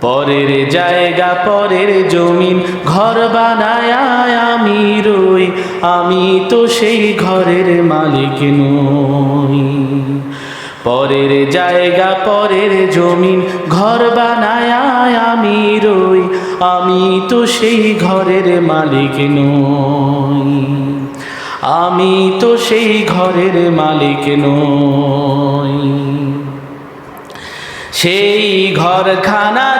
পরের জায়গা, পরের জমিন, ঘর বানায় আমি রই। আমি তো সেই ঘরের মালিক নই। পরের জায়গা, পরের জমিন, ঘর বানায় আমি রই। আমি তো সেই ঘরের মালিক নই। আমি তো সেই ঘরের মালিক নই। সেই ঘরখানা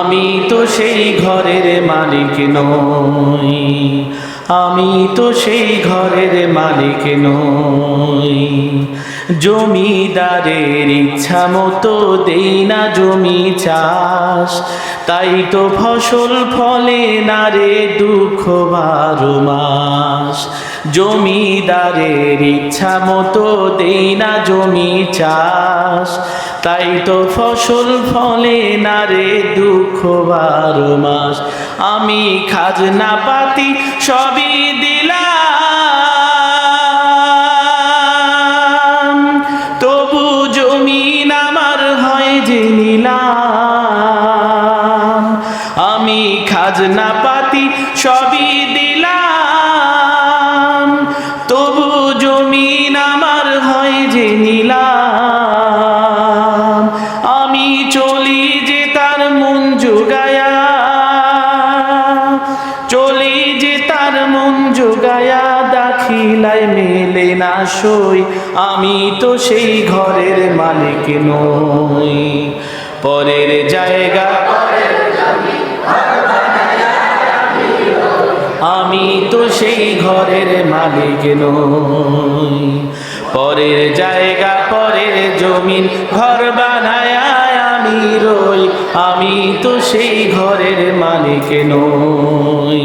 আমি তো সেই ঘরের মালিক নই। আমি তো সেই ঘরের মালিক নই। জমিদারের ইচ্ছা মতো দেই না জমি চাষ। তাই তো ফসল ফলে না রে দুঃখ বারো মাস। জমিদারের ইচ্ছা মতো দেই না জমি চাষ। তাই তো ফসল ফলে না রে দুঃখ বারো মাস। আমি খাজনা পাতি সবই দিলাম। তবু জমিন আমার হয় যে নিলাম। আমি খাজনা পাতি সবই দিলাম। তবু জমিন আমার হয় যে নিলাম। দাখিলায় মেলে না সই, আমি তো সেই ঘরের মালিক নই। পরের জায়গা আমি তো সেই ঘরের মালিক নই। পরের জায়গা, পরের জমিন, ঘর বানায় আমি রই, আমি তো সেই ঘরের মালিক নই।